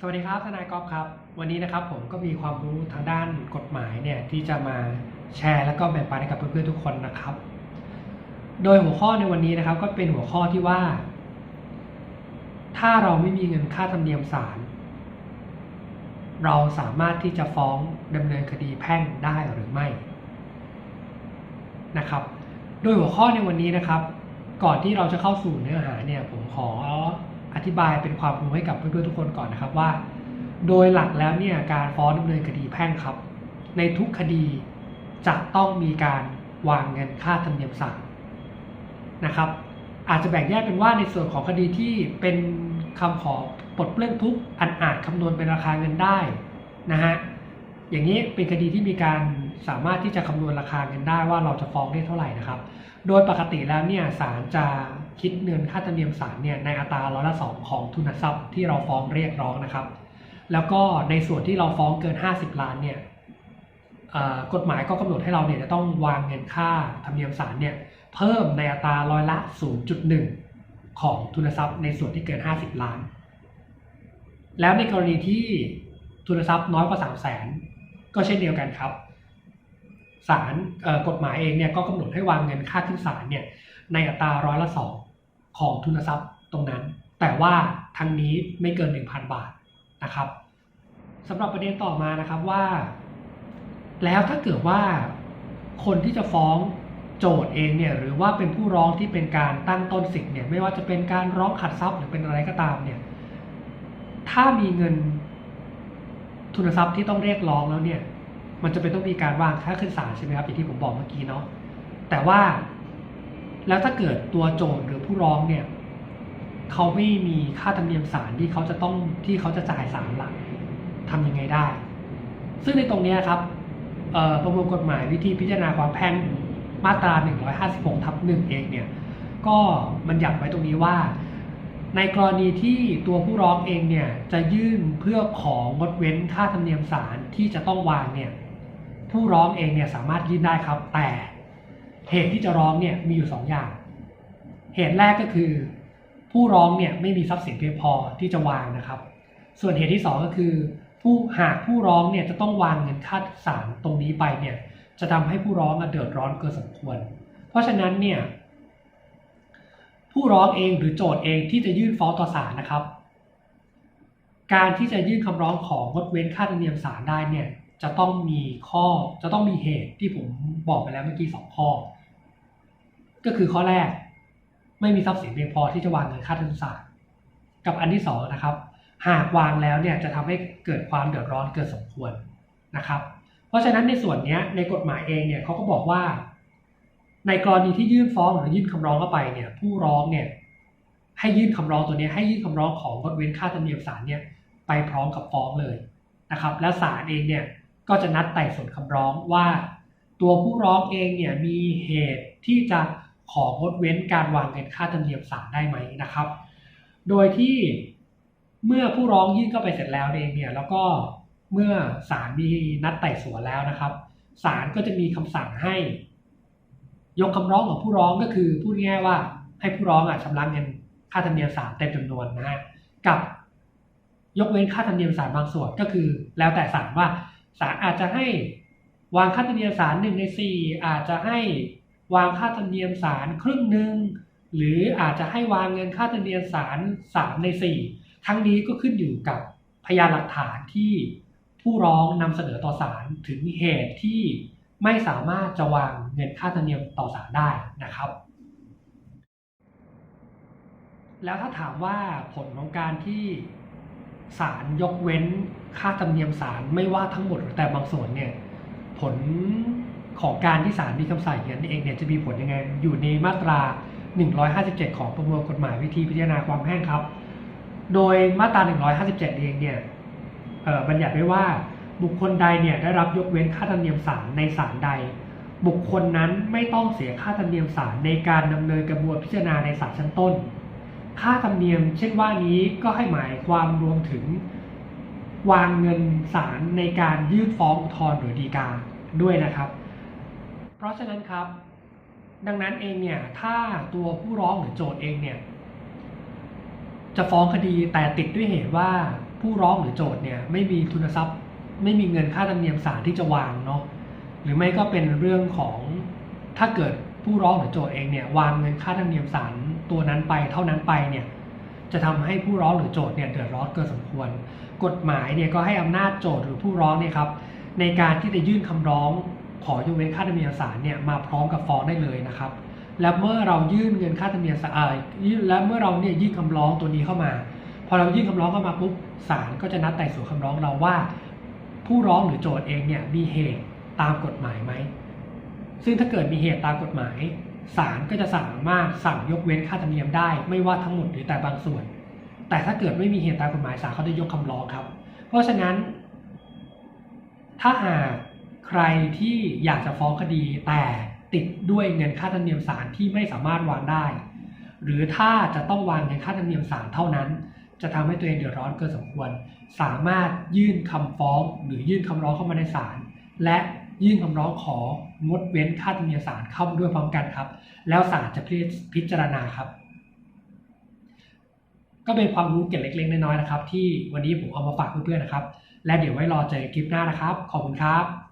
สวัสดีครับทนายกอล์ฟครับ วันนี้นะครับผมก็มีความรู้ทางด้านกฎหมายเนี่ยที่จะมาแชร์ แล้วก็แบ่งปันให้กับเพื่อนๆทุกคนนะครับ โดยหัวข้อในวันนี้นะครับ ก็เป็นหัวข้อที่ว่า ถ้าเราไม่มีเงินค่าธรรมเนียมศาลเราสามารถที่จะฟ้องดำเนินคดีแพ่งได้หรือไม่นะครับ โดยหัวข้อในวันนี้นะครับ ก่อนที่เราจะเข้าสู่เนื้อหาเนี่ยผมขอ อธิบายเป็นความรู้ให้กับเพื่อนๆทุกคนก่อนนะครับว่า โดยหลักแล้วเนี่ยการฟ้องดำเนินคดีแพ่งครับ ในทุกคดีจะต้องมีการวางเงินค่าธรรมเนียมศาลนะครับ อาจจะแบ่งแยกเป็นว่าในส่วนของคดีที่เป็นคำขอปลดเปลื้องทุกอันอาจคำนวณเป็นราคาเงินได้นะฮะอย่างนี้เป็นคดีที่มีการสามารถที่จะคำนวณราคาเงินได้ว่าเราจะฟ้องได้เท่าไหร่นะครับ โดยปกติแล้วเนี่ยศาลจะ คิดเงินค่าธรรมเนียมศาลเนี่ยในอัตราร้อยละสองของทุนทรัพย์ที่เราฟ้องเรียกร้องนะครับ แล้วก็ในส่วนที่เราฟ้องเกิน 50 ล้านเนี่ยกฎหมายก็กำหนดให้เราเนี่ยจะต้องวางเงินค่าธรรมเนียมศาลเนี่ยเพิ่มในอัตราร้อยละ 0.1 ของทุนทรัพย์ในส่วนที่เกิน 50 ล้าน แล้วในกรณีที่ทุนทรัพย์น้อยกว่า3 0 0แสนก็เช่นเดียวกันครับศาลกฎหมายเองเนี่ยก็กำหนดให้วางเงินค่าขึ้นศาลเนี่ยในอัตราร้อยละสอง ของทุนทรัพย์ตรงนั้น แต่ว่าทั้งนี้ไม่เกิน 1,000 บาทนะครับสำหรับประเด็นต่อมานะครับว่า แล้วถ้าเกิดว่าคนที่จะฟ้องโจทย์เองเนี่ยหรือว่าเป็นผู้ร้องที่เป็นการตั้งต้นสิทธิ์เนี่ยไม่ว่าจะเป็นการร้องขัดทรัพย์หรือเป็นอะไรก็ตามเนี่ยถ้ามีเงินทุนทรัพย์ที่ต้องเรียกร้องแล้วเนี่ย มันจะเป็นต้องมีการวางค่าขึ้นศาลใช่ไหมครับอย่างที่ผมบอกเมื่อกี้เนาะแต่ว่า แล้วถ้าเกิดตัวโจทย์หรือผู้ร้องเนี่ยเขาไม่มีค่าธรรมเนียมศาลที่เขาจะต้องที่เขาจะจ่ายศาลหลักทำยังไงได้ ซึ่งในตรงนี้ครับประมวลกฎหมายวิธีพิจารณาความแพ่งมาตรา 156 ทับ1เองเนี่ยก็มันหยัดไว้ตรงนี้ว่า ในกรณีที่ตัวผู้ร้องเองเนี่ยจะยื่นเพื่อของงดเว้นค่าธรรมเนียมศาลที่จะต้องวางเนี่ยผู้ร้องเองเนี่ยสามารถยื่นได้ครับแต่ เหตุที่จะร้องเนี่ยมีอยู่ 2 อย่าง เหตุแรกก็คือ ผู้ร้องเนี่ยไม่มีทรัพย์สินเพียงพอที่จะวางนะครับ ส่วนเหตุที่ 2 ก็คือ ผู้หากผู้ร้องเนี่ยจะต้องวางเงินค่าศาลตรงนี้ไปเนี่ยจะทำให้ผู้ร้องเดือดร้อนเกินสมควร เพราะฉะนั้นเนี่ยผู้ร้องเองหรือโจทย์เองที่จะยื่นฟ้องต่อศาลนะครับ การที่จะยื่นคำร้องของงดเว้นค่าธรรมเนียมศาลได้เนี่ยจะต้องมีข้อจะต้องมีเหตุที่ผมบอกไปแล้วเมื่อกี้สองข้อ ก็คือข้อแรก ไม่มีทรัพย์สินเพียงพอที่จะวางเงินค่าธรรมเนียมศาลกับอันที่สองนะครับ หากวางแล้วเนี่ยจะทำให้เกิดความเดือดร้อนเกินสมควรนะครับ เพราะฉะนั้นในส่วนนี้ในกฎหมายเองเนี่ยเขาก็บอกว่า ในกรณีที่ยื่นฟ้องหรือยื่นคำร้องเข้าไปเนี่ย ผู้ร้องเนี่ยให้ยื่นคำร้องตัวนี้ให้ยื่นคำร้องของงดเว้นค่าธรรมเนียมศาลเนี่ยไปพร้อมกับฟ้องเลยนะครับ และศาลเองเนี่ยก็จะนัดไต่สวนคำร้องว่า ตัวผู้ร้องเองเนี่ยมีเหตุที่จะ ของดเว้นการวางเงินค่าธรรมเนียมศาลได้ไหมนะครับ โดยที่เมื่อผู้ร้องยื่นเข้าไปเสร็จแล้วเองเนี่ยแล้วก็เมื่อศาลมีนัดไต่สวนแล้วนะครับศาลก็จะมีคำสั่งให้ ยกคำร้องของผู้ร้องก็คือพูดง่ายว่าให้ผู้ร้องอะชำระเงินค่าธรรมเนียมศาลเต็มจำนวนนะฮะกับยกเว้นค่าธรรมเนียมศาลบางส่วนก็คือ แล้วแต่ศาลว่าศาลอาจจะให้วางค่าธรรมเนียมศาลหนึ่งในสี่อาจจะให้ วางค่าธรรมเนียมศาลครึ่งหนึ่งหรืออาจจะให้วางเงินค่าธรรมเนียมศาลสามในสี่ทั้งนี้ก็ขึ้นอยู่กับพยานหลักฐานที่ผู้ร้องนำเสนอต่อศาลถึงเหตุที่ไม่สามารถจะวางเงินค่าธรรมเนียมต่อศาลได้นะครับ แล้วถ้าถามว่าผลของการที่ศาลยกเว้นค่าธรรมเนียมศาลไม่ว่าทั้งหมดแต่บางส่วนเนี่ยผล ของการที่ศาลมีคำสั่งอย่างนี้เองเนี่ยจะมีผลยังไง อยู่ในมาตรา 157 ของประมวลกฎหมายวิธีพิจารณาความแพ่งครับ โดยมาตรา 157 เองเนี่ยบัญญัติไว้ว่าบุคคลใดเนี่ยได้รับยกเว้นค่าธรรมเนียมศาลในศาลใด บุคคลนั้นไม่ต้องเสียค่าธรรมเนียมศาลในการดำเนินกระบวนพิจารณาในศาลชั้นต้น ค่าธรรมเนียม เช่นว่านี้ก็ให้หมายความรวมถึง วางเงินศาลในการยื่นฟ้องอุทธรณ์หรือฎีกาด้วยนะครับ เพราะฉะนั้นครับ ดังนั้นเองเนี่ยถ้าตัวผู้ร้องหรือโจทย์เองเนี่ยจะฟ้องคดีแต่ติดด้วยเหตุว่าผู้ร้องหรือโจทย์เนี่ยไม่มีทุนทรัพย์ ไม่มีเงินค่าธรรมเนียมศาลที่จะวางเนาะหรือไม่ก็เป็นเรื่องของถ้าเกิดผู้ร้องหรือโจทย์เองเนี่ยวางเงินค่าธรรมเนียมศาลตัวนั้นไปเท่านั้นไปเนี่ยจะทำให้ผู้ร้องหรือโจทย์เนี่ยเดือดร้อนเกินสมควร กฎหมายเนี่ยก็ให้อำนาจโจทย์หรือผู้ร้องเนี่ยครับในการที่จะยื่นคำร้อง ขอยกเว้นค่าธรรมเนียมศาลเนี่ยมาพร้อมกับฟ้องได้เลยนะครับ และเมื่อเรายื่นเงินค่าธรรมเนียมศาลและเมื่อเราเนี่ยยื่นคำร้องตัวนี้เข้ามา พอเรายื่นคำร้องเข้ามาปุ๊บศาลก็จะนัดไต่สวนคำร้องเราว่า ผู้ร้องหรือโจทย์เองเนี่ยมีเหตุตามกฎหมายไหมซึ่งถ้าเกิดมีเหตุตามกฎหมายศาลก็จะสามารถสั่งยกเว้นค่าธรรมเนียมได้ ไม่ว่าทั้งหมดหรือแต่บางส่วน แต่ถ้าเกิดไม่มีเหตุตามกฎหมายศาลเขาจะยกคำร้องครับ เพราะฉะนั้น ถ้าหาก ใครที่อยากจะฟ้องคดีแต่ติดด้วยเงินค่าธรรมเนียมศาลที่ไม่สามารถวางได้ หรือถ้าจะต้องวางเงินค่าธรรมเนียมศาลเท่านั้น จะทำให้ตัวเองเดือดร้อนเกินสมควร สามารถยื่นคำฟ้องหรือยื่นคำร้องเข้ามาในศาลและยื่นคำร้องของดเว้นค่าธรรมเนียมศาลเข้าด้วยพร้อมกันครับ แล้วศาลจะพิจารณาครับ ก็เป็นความรู้เกร็ดเล็กๆ น้อยๆนะครับ ที่วันนี้ผมเอามาฝากเพื่อนๆนะครับ และเดี๋ยวไว้รอเจอคลิปหน้านะครับ ขอบคุณครับ